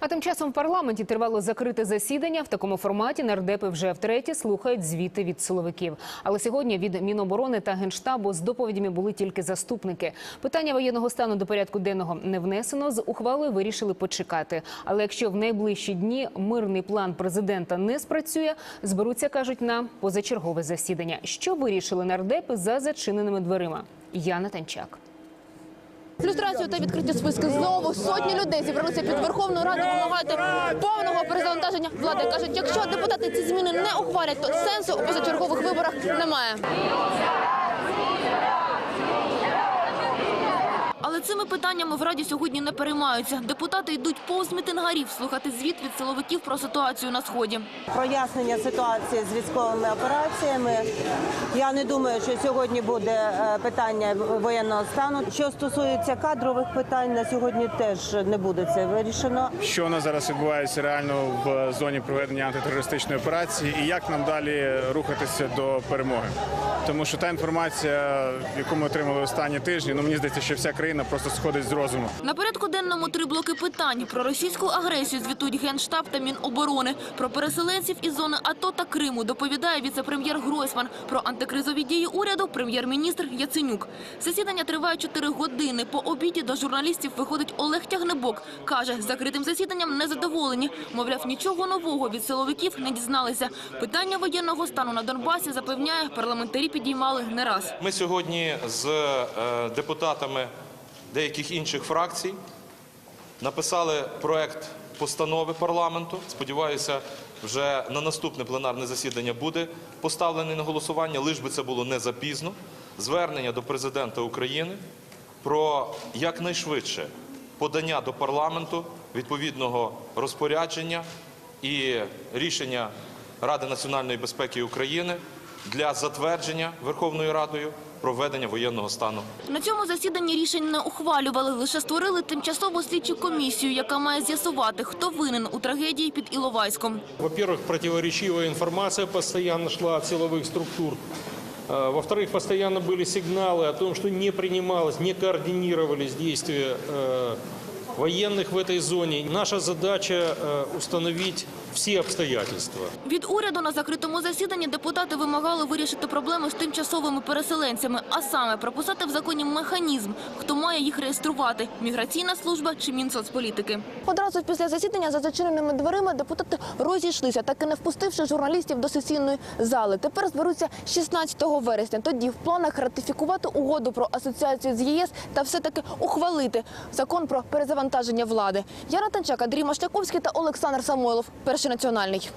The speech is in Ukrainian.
А тим часом в парламенті тривало закрите засідання. В такому форматі нардепи вже втретє слухають звіти від силовиків. Але сьогодні від Міноборони та Генштабу з доповідями були тільки заступники. Питання воєнного стану до порядку денного не внесено. З ухвалою вирішили почекати. Але якщо в найближчі дні мирний план президента не спрацює, зберуться, кажуть, на позачергове засідання. Що вирішили нардепи за зачиненими дверима? Яна Танчак. Люстрацію та відкриті списки знову сотні людей зібралися під Верховну Раду вимагати повного перезавантаження влади. кажуть, якщо депутати ці зміни не ухвалять, то сенсу у позачергових виборах немає. Цими питаннями в Раді сьогодні не переймаються. Депутати йдуть повз мітингарів слухати звіт від силовиків про ситуацію на сході. прояснення ситуації з військовими операціями. Я не думаю, що сьогодні буде е, питання воєнного стану. Що стосується кадрових питань, на сьогодні теж не буде це вирішено. що у нас зараз відбувається реально в зоні проведення антитерористичної операції, і як нам далі рухатися до перемоги. Тому що та інформація, яку ми отримали останні тижні, ну мені здається, що вся країна просто сходить з розуму. На порядку денному три блоки питань. Про російську агресію звітують Генштаб та Міноборони. Про переселенців із зони АТО та Криму доповідає віце-прем'єр Гройсман. Про антикризові дії уряду – прем'єр-міністр Яценюк. Засідання триває чотири години. По обіді до журналістів виходить Олег Тягнебок. Каже, закритим засіданням незадоволені. Мовляв, нічого нового від силовиків не дізналися. Питання воєнного стану на Донбасі, запевняє, парламентарі підіймали не раз. Ми сьогодні з е, депутатами деяких інших фракцій написали проект постанови парламенту. Сподіваюся, вже на наступне пленарне засідання буде поставлений на голосування, лиш би це було не запізно. Звернення до президента України про якнайшвидше подання до парламенту відповідного розпорядження і рішення Ради національної безпеки України для затвердження Верховною Радою проведення воєнного стану. На цьому засіданні рішень не ухвалювали, лише створили тимчасову слідчу комісію, яка має з'ясувати, хто винен у трагедії під Іловайськом. Во-первых, противоречивая информация постоянно шла от силовых структур. А, Во-вторых, постоянно были сигналы о том, что не принималось, не координировались действия э, военных в этой зоне. Наша задача э, установить все обстоятельства. Від уряду на закритому засіданні депутати вимагали вирішити проблеми з тимчасовими переселенцями, а саме прописати в законі механізм, хто має їх реєструвати – міграційна служба чи Мінсоцполітики. Одразу після засідання за зачиненими дверима депутати розійшлися, так і не впустивши журналістів до сесійної зали. Тепер зберуться 16 вересня. Тоді в планах ратифікувати угоду про асоціацію з ЄС та все-таки ухвалити закон про перезавантаження влади. Яна Танчак, Андрій Машляковський та Олександр Самойлов. Перший національний.